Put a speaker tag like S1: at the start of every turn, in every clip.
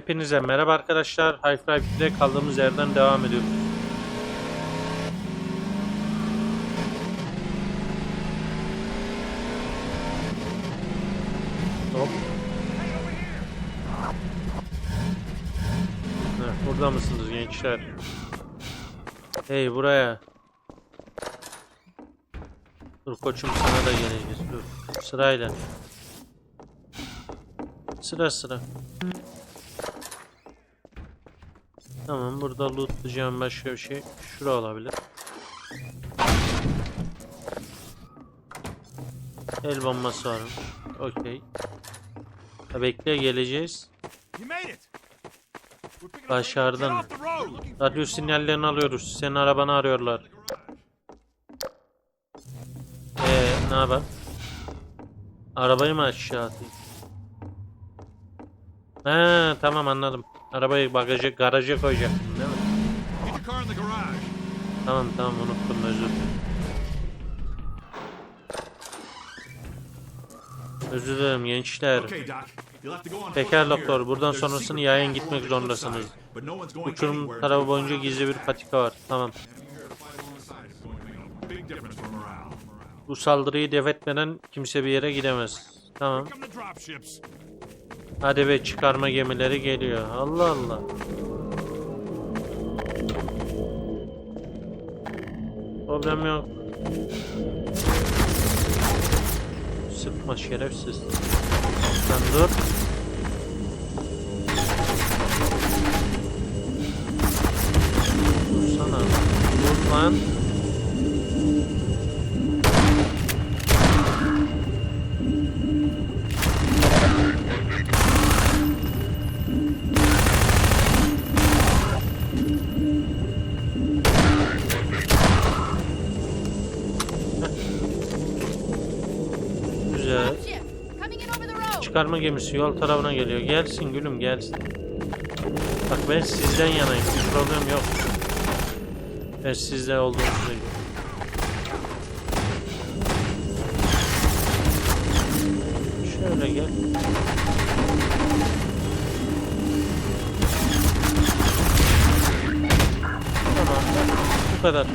S1: Hepinize merhaba arkadaşlar. Half-Life 2'de kaldığımız yerden devam ediyoruz. Hop. Heh, burada mısınız gençler? Hey buraya. Dur koçum sana da geleceğiz. Dur. Sırayla. Sıra sıra. Tamam burada lootlayacağım başka bir şey. Şura olabilir. El bombası varmış. Okey. Bekle geleceğiz. Başardın. Radyo sinyallerini alıyoruz. Senin arabanı arıyorlar. Eee ne yapar? Arabayı mı aşağı atayım? He tamam anladım. Arabayı bagaja garaja koyacaktım değil mi? Tamam tamam unuttum özür dilerim. Özür dilerim gençler.
S2: From
S1: doktor buradan sonrasını yayan gitmek zorundasınız. Uçurum tarafı boyunca gizli bir patika var. Tamam. Bu saldırıyı def etmeden kimse bir yere gidemez. Tamam. Hadi ve çıkarma gemileri geliyor. Allah Allah. Problem yok. Sıkma şerefsiz. Sen dur. Dursana. Dur lan. Çıkarma gemisi yol tarafına geliyor. Gelsin gülüm gelsin. Bak ben sizden yanayım. Bir problem yok. Ben sizde söylüyorum. Şöyle gel. Tamam. Bu kadar.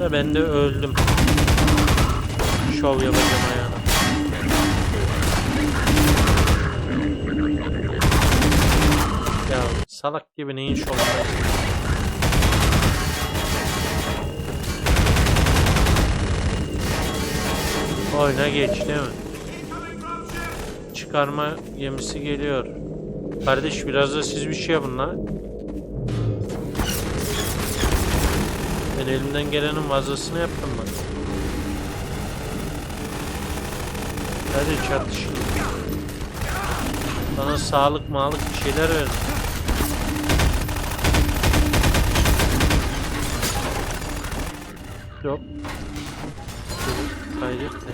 S1: Ve ben de öldüm. Şov yapacağım salak gibi neyin şovu? Oyuna geç değil mi? Çıkarma gemisi geliyor. Kardeş biraz da siz bir şey yapın lan. Ben elimden gelenin fazlasını yaptım ben. Hadi çatışın. Bana sağlık mağlık bir şeyler verin. Yok. Kaydetti.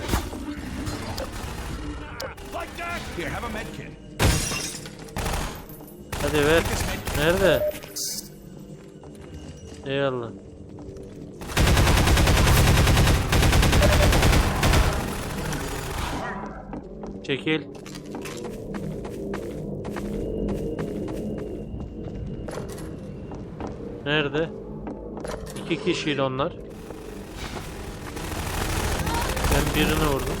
S1: Hadi ver. Nerede? Eyvallah. Çekil. Nerede? İki kişiydi onlar. Ben birini vurdum.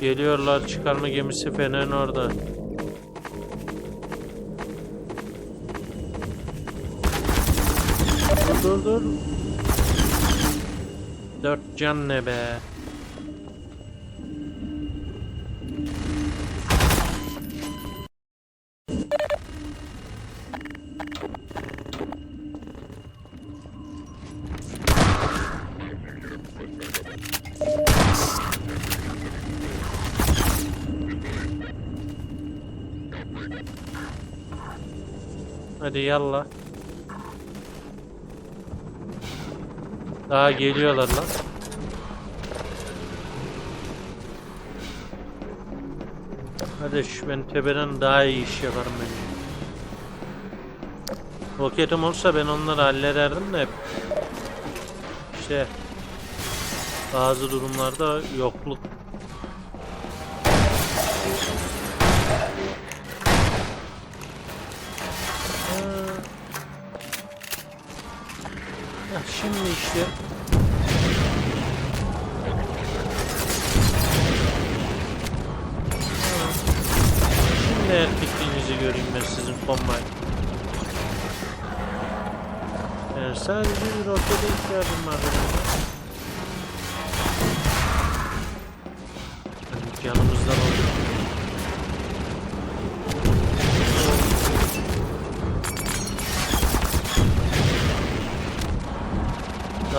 S1: Geliyorlar çıkarma gemisi Fener'in orada. Dur dur. Dört can ne be? Hadi yallah. Daha geliyorlar lan. Şu ben tepeden daha iyi iş yaparım bence. Roketim olsa ben onları hallederdim de hep. İşte bazı durumlarda yokluk Şimdi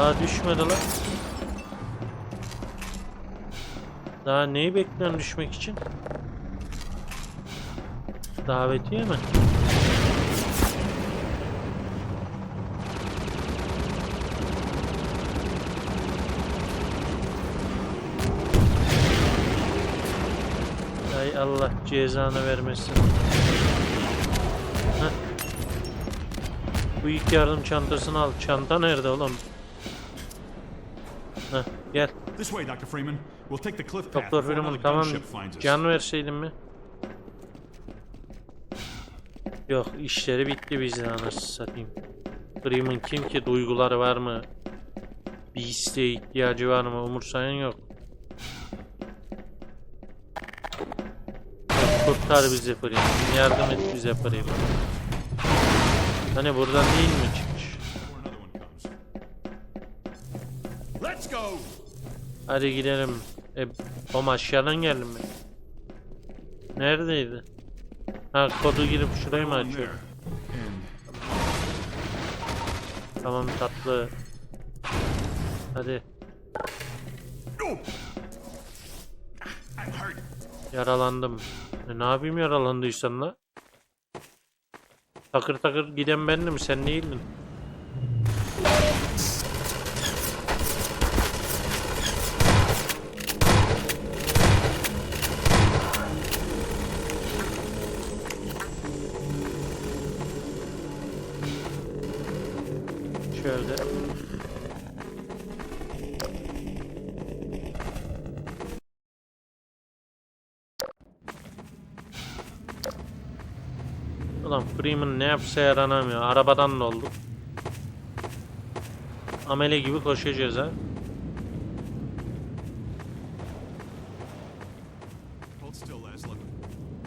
S1: Daha düşmedi lan. Daha neyi bekliyorsun düşmek için? Davetiye mi? Ay Allah cezanı vermesin. Heh. Bu ilk yardım çantasını al. Çanta nerede oğlum? Heh, gel.
S2: This way, Dr. Freeman. We'll take the cliff path
S1: Doktor Freeman tamam can verseydin mi? Yok işleri bitti bizde anasını satayım. Freeman kim ki duyguları var mı? Bir isteğe ihtiyacı var mı? Umursayan yok. Kurtar bizi Freeman. Yardım et bize Freeman. Hani buradan değil mi çıkış?
S2: Let's go!
S1: Hadi gidelim. E, o aşağıdan geldim ben. Neredeydi? Ha kodu girip şurayı mı
S2: Along
S1: açıyor?
S2: there. And
S1: Tamam tatlı. Hadi yaralandım. E, ne yapayım yaralandıysan la? Takır takır giden bendim sen değildin. Şöyle. Ulan Freeman ne yapsa yaranamıyor. Arabadan da olduk. Amele gibi koşacağız ha.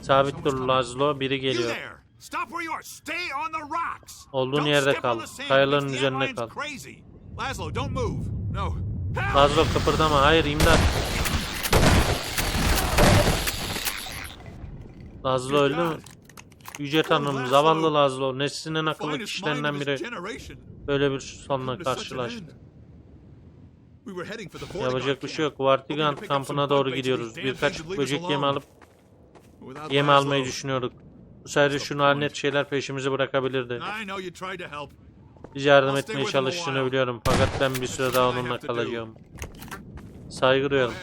S1: Sabit dur Lazlo. Biri geliyor. Olduğun yerde kal. Kayaların
S2: Alliance
S1: kal.
S2: Laszlo, don't move. No.
S1: Lazlo kıpırdama. Hayır imdat. Lazlo öldü mü? Yüce Tanrım zavallı Lazlo. Neslinin akıllı kişilerinden biri böyle bir sonla karşılaştı. Yapacak bir şey yok. Vartigan kampına doğru gidiyoruz. Birkaç böcek
S2: alone.
S1: alıp
S2: Without
S1: yem almayı düşünüyorduk. Bu sayede şu lanet şeyler peşimizi bırakabilirdi. Biz yardım etmeye çalıştığını biliyorum. Fakat ben bir süre daha onunla kalacağım. Saygı
S2: next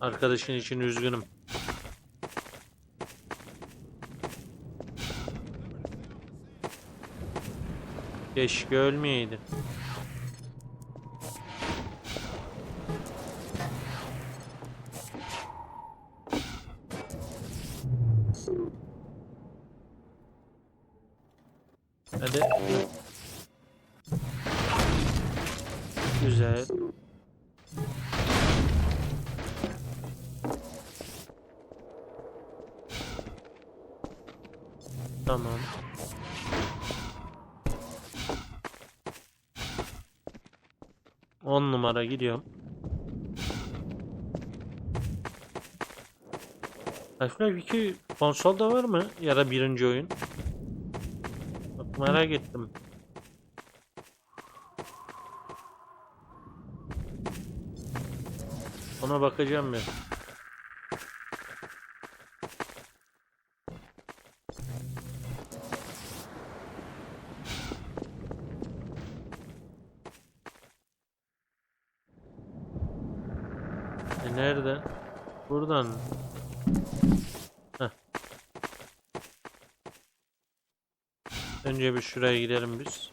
S1: Arkadaşın için üzgünüm. Keşke ölmeyeydi. Numara gidiyorum. Half-Life 2 konsolda var mı? Ya da birinci oyun? Bak merak ettim. Ona bakacağım bir. Önce bir şuraya gidelim biz.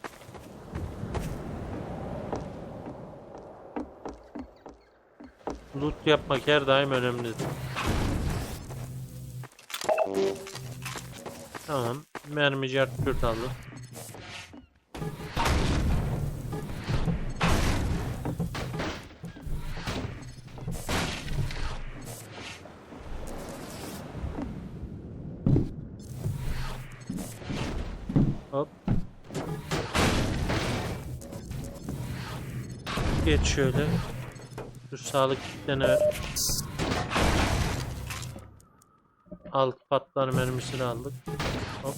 S1: Loot yapmak her daim önemlidir. Tamam. Mermici artık aldık. Şöyle. Şu sağlık kitlerini ver. Alt patlar mermisini aldık. Hop.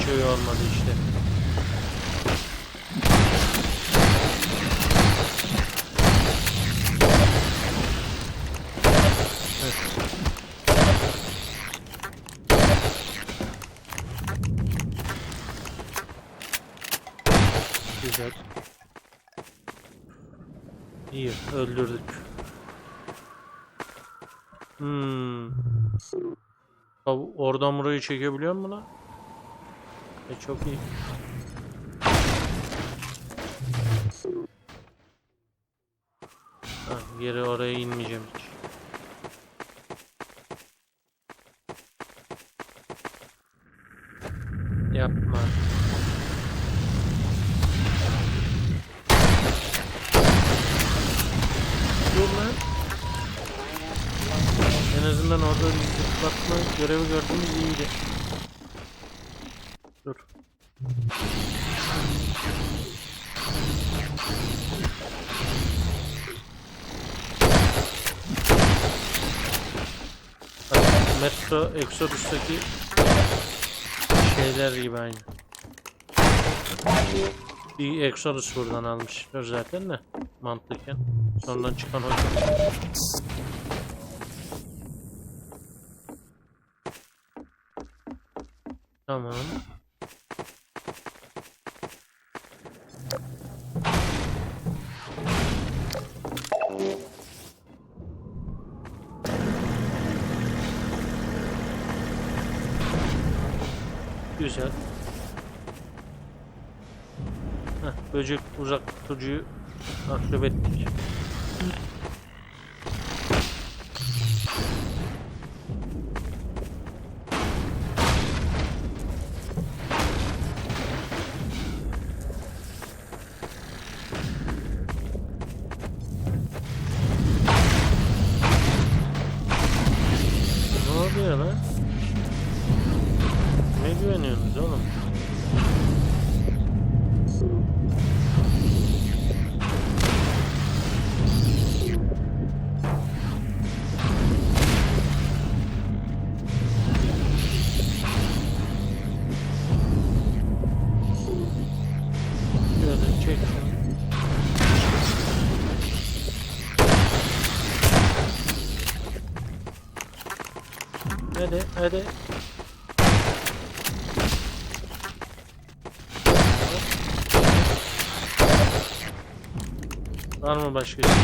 S1: Hiç öyle olmadı işte. Evet. Güzel. İyi, öldürdük. Hmm. Oradan burayı çekebiliyor mu lan? E çok iyi. Ha, geri oraya inmeyeceğim hiç. Yapma. Lan. En azından orada zıplatma görevi gördüğümüz iyiydi. Dur. Bak, Metro Exodus'taki şeyler gibi aynı. Bir Exodus buradan almışlar zaten de mantıken. Sonradan çıkan o. Tamam. Güzel. Heh, böcek uzak tutucuyu aktif Hadi. Var mı başka bir şey?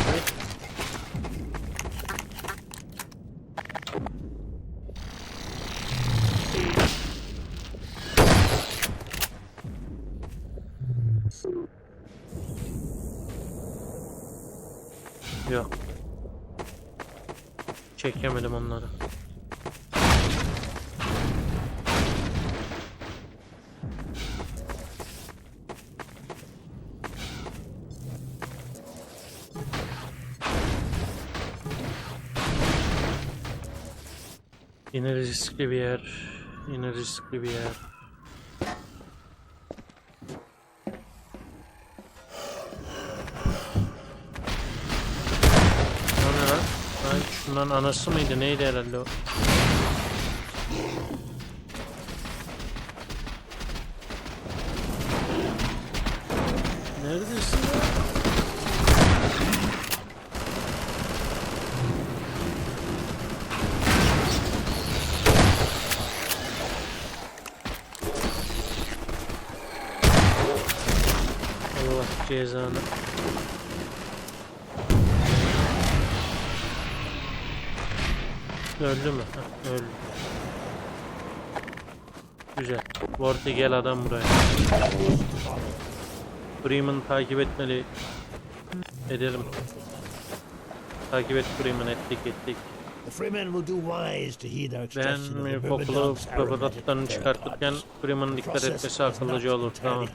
S1: Yok. Çekemedim onları. Yine riskli bir yer. Yine riskli bir yer. Şundan anası mıydı? Neydi herhalde o? Cezanı. Öldü mü? Heh, öldü. Güzel. Vorte gel adam buraya. Freeman takip etmeli. Ederim. Takip et Freeman ettik ettik. Ben paparatlarını
S3: aromatic
S1: çıkartırken. Freeman'ın dikkat etmesi akıllıca olur. Tamam.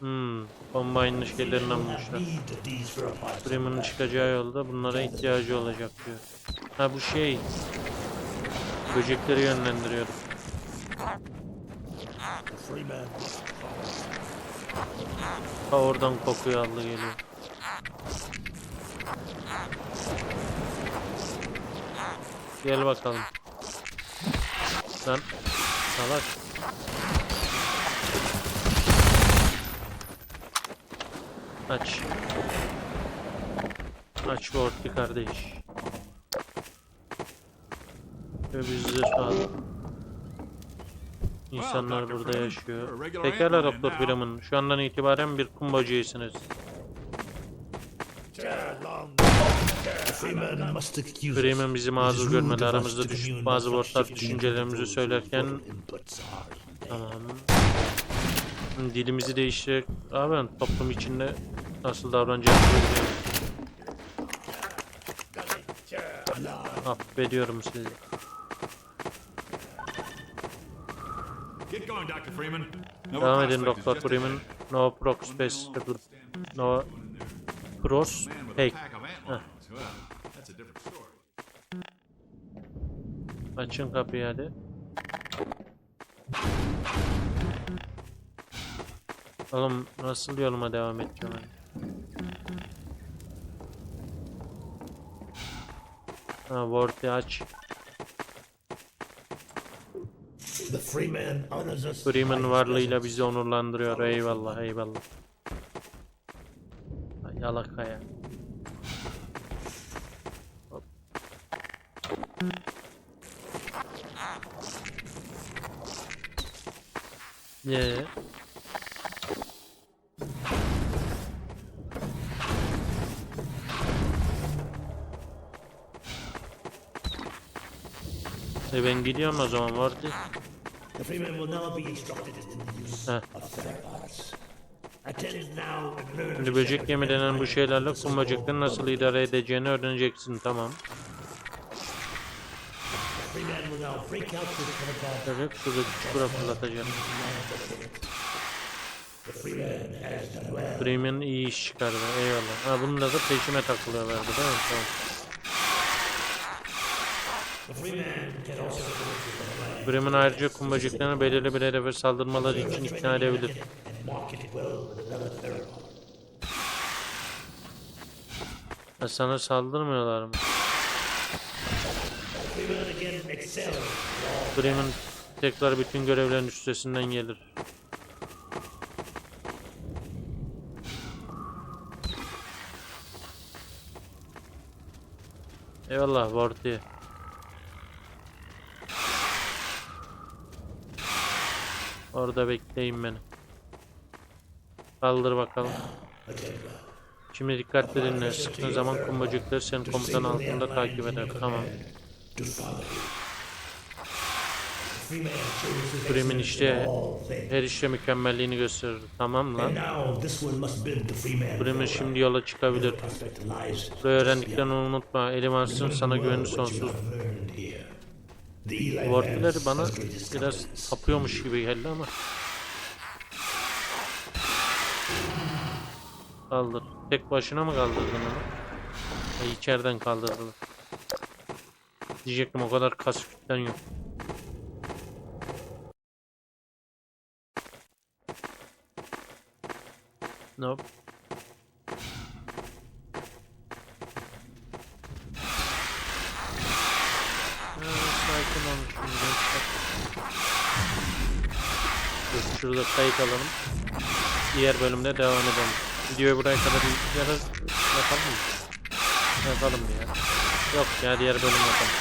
S1: Hmm, kombayının şeylerinden bulmuşlar. Freeman'ın çıkacağı yolda bunlara ihtiyacı olacak diyor. Ha bu şey. Böcekleri yönlendiriyor. Ha oradan kokuyor aldı geliyor. Gel bakalım. Lan salak. Aç. Aç Vorti kardeş. Ve biz de sağ İnsanlar burada yaşıyor. Pekala Doktor. Freeman. Şu andan itibaren bir kum böceğisiniz.
S3: The Freeman
S1: bizi mazur görmedi. Aramızda
S3: to
S1: düş
S3: commune
S1: bazı
S3: such
S1: düşüncelerimizi söylerken Tamam. Dilimizi değiştirerek abi ben toplum içinde nasıl davranacağımızı biliyorum. Affediyorum sizi. Devam edin Doktor Freeman. No prospect. No pros.
S2: man with a
S1: Hey.
S2: pack of antlions. Well, that's a different story.
S1: Açın kapıyı hadi. Oğlum nasıl yoluma devam edeceğim ben? Ha Vort'i aç.
S3: The Freeman
S1: varlığıyla bizi onurlandırıyor. Eyvallah eyvallah. Ay, Yalakaya. Hop. Ee? E ben gidiyorum o zaman vardı.
S3: The Freeman will now be instructed in the use of and learn
S1: Şimdi böcek yemi denen bu şeylerle kum
S3: the
S1: böceklerini nasıl idare edeceğini öğreneceksin tamam. Evet şurada çukura fırlatacağım.
S3: Freeman
S1: iyi iş çıkardı eyvallah. Ha bunda da peşime takılıyorlardı değil mi? Tamam.
S3: Freeman
S1: ayrıca kum böceklerini belirli bir hedefe saldırmaları için ikna edebilir. Ha, sana saldırmıyorlar mı?
S3: Freeman
S1: tekrar bütün görevlerin üstesinden gelir. Eyvallah Vorti. Orada bekleyin beni. Kaldır bakalım. Şimdi dikkatli dinle. Sıktığın zaman kumbacıkları senin komutan altında takip eder. Tamam.
S3: Freeman
S1: işte her işte mükemmelliğini gösterir. Tamam lan.
S3: Freeman
S1: şimdi yola çıkabilir. Ve öğrendiklerini unutma. Elimansın sana güveni sonsuz.
S3: Vance
S1: bana biraz tapıyormuş gibi geldi ama. Kaldır. Tek başına mı kaldırdın onu? Ha, içeriden kaldırdılar. Diyecektim o kadar kas kütlen yok. Nope. Ha, sakin olun şimdi gençler. Dur şurada kayıt alalım. Diğer bölümde devam edelim. Videoyu buraya kadar izleyeceğiz. Yapalım mı? Yapalım ya. Yok ya diğer bölüm yapalım.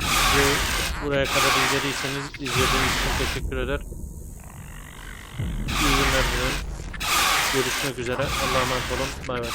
S1: Videoyu buraya kadar izlediyseniz izlediğiniz için teşekkür eder. İyi günler dilerim. Görüşmek üzere. Allah'a emanet olun. Bay bay.